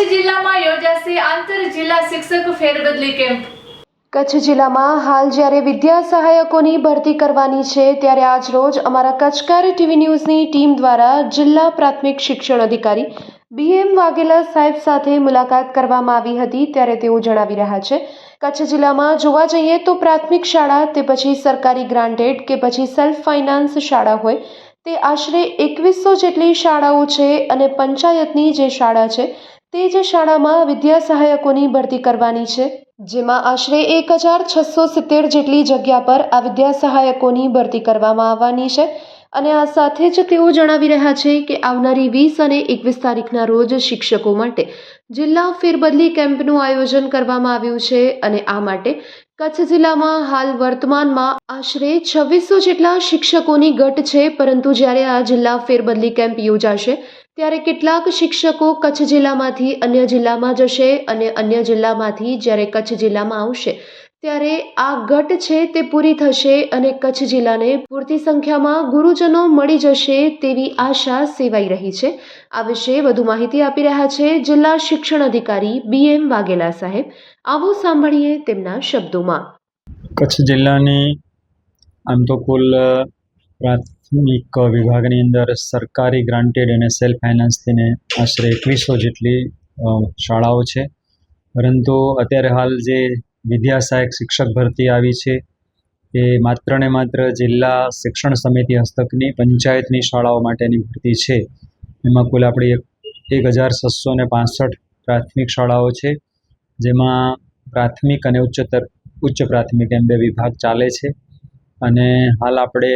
કચ્છ જિલ્લામાં યોજાશે આંતર જિલ્લા શિક્ષક ફેરબદલી કેમ્પ. કચ્છ જિલ્લામાં હાલ જ્યારે વિદ્યા સહાયકોની ભરતી કરવાની છે, ત્યારે આજરોજ અમારા કચ્છકાર ટીવી ન્યૂઝની ટીમ દ્વારા જિલ્લા પ્રાથમિક શિક્ષણ અધિકારી બીએમ વાઘેલા સાહેબ સાથે મુલાકાત કરવામાં આવી હતી. ત્યારે તેઓ જણાવી રહ્યા છે, કચ્છ જિલ્લામાં જોવા જઈએ તો પ્રાથમિક શાળા તે પછી સરકારી ગ્રાન્ટેડ કે પછી સેલ્ફ ફાઇનાન્સ શાળા હોય, તે આશરે એકવીસો જેટલી શાળાઓ છે અને પંચાયતની જે શાળા છે તે જ શાળામાં વિદ્યા સહાયકોની ભરતી કરવાની છે, જેમાં આશરે એક હજાર છસો સિત્તેર જેટલી જગ્યા પર આ વિદ્યા સહાયકોની ભરતી કરવામાં આવવાની છે અને આ સાથે જ તેઓ જણાવી રહ્યા છે કે આવનારી વીસ અને એકવીસ તારીખના રોજ શિક્ષકો માટે જિલ્લા ફેરબદલી કેમ્પનું આયોજન કરવામાં આવ્યું છે અને આ માટે કચ્છ જિલ્લામાં હાલ વર્તમાનમાં આશરે છવ્વીસો જેટલા શિક્ષકોની ઘટ છે, પરંતુ જ્યારે આ જિલ્લા ફેરબદલી કેમ્પ યોજાશે ત્યારે કેટલાક શિક્ષકો કચ્છ જિલ્લામાંથી અન્ય જિલ્લામાં જશે અને અન્ય જિલ્લામાંથી જ્યારે કચ્છ જિલ્લામાં આવશે, ત્યારે આ ઘટ છે તે પૂરી થશે અને કચ્છ જિલ્લાને પૂરતી સંખ્યામાં ગુરુજનો મળી જશે તેવી આશા સેવાઈ રહી છે. આ વિશે વધુ માહિતી આપી રહ્યા છે જિલ્લા શિક્ષણ અધિકારી બી એમ વાઘેલા સાહેબ. આવો સાંભળીએ તેમના શબ્દોમાં. કચ્છ જિલ્લાની આમ તો કુલ પ્રાથમિક વિભાગની અંદર સરકારી ગ્રાન્ટેડ અને સેલ્ફ ફાઇનાન્સથીને આશરે એકવીસો જેટલી શાળાઓ છે. પરંતુ અત્યારે હાલ જે વિદ્યા સહાયક શિક્ષક ભરતી આવી છે, એ માત્ર ને માત્ર જિલ્લા શિક્ષણ સમિતિ હસ્તકની, પંચાયતની શાળાઓ માટેની ભરતી છે. એમાં કુલ આપણી એક હજાર છસો ને પાસઠ પ્રાથમિક શાળાઓ છે, જેમાં પ્રાથમિક અને ઉચ્ચતર, ઉચ્ચ પ્રાથમિક એમ બે વિભાગ ચાલે છે. અને હાલ આપણે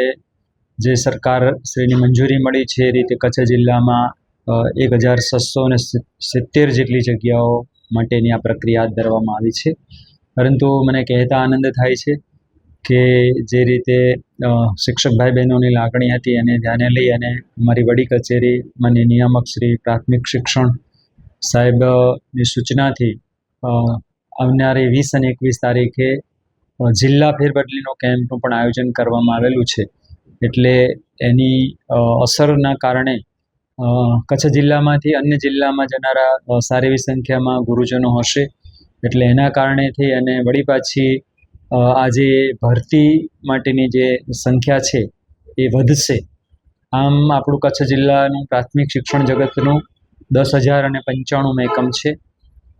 જે સરકાર શ્રીની મંજૂરી મળી છે એ રીતે કચ્છ જિલ્લામાં એક હજાર છસો ને સિત્તેર જેટલી જગ્યાઓ માટેની આ પ્રક્રિયા હાથ ધરવામાં આવી છે. પરંતુ મને કહેતા આનંદ થાય છે કે જે રીતે શિક્ષક ભાઈ બહેનોની લાગણી હતી એને ધ્યાને લઈ અને અમારી વડી કચેરી મને નિયામક શ્રી પ્રાથમિક શિક્ષણ સાહેબની સૂચનાથી આવનારી વીસ અને એકવીસ તારીખે જિલ્લા ફેરબદલીનો કેમ્પનું પણ આયોજન કરવામાં આવેલું છે. એટલે એની અસરના કારણે કચ્છ જિલ્લામાંથી અન્ય જિલ્લામાં જનારા સારી એવી સંખ્યામાં ગુરુજનો હશે. એટલે એના કારણેથી અને વળી પાછી આજે ભરતી માટેની જે સંખ્યા છે, એ વધશે. આમ આપણું કચ્છ જિલ્લાનું પ્રાથમિક શિક્ષણ જગતનું દસ હજાર અને પંચાણું એકમ છે.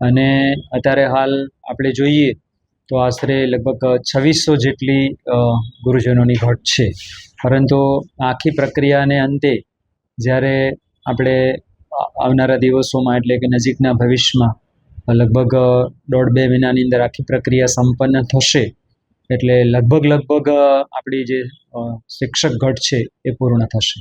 અને અત્યારે હાલ આપણે જોઈએ તો આશરે લગભગ છવ્વીસો જેટલી ગુરુજનોની ઘટ છે. પરંતુ આખી પ્રક્રિયાને અંતે જ્યારે આપણે આવનારા દિવસોમાં એટલે કે નજીકના ભવિષ્યમાં લગભગ દોઢ બે મહિનાની અંદર આખી પ્રક્રિયા સંપન્ન થશે, એટલે લગભગ લગભગ આપણી જે શિક્ષક ઘટ છે એ પૂર્ણ થશે.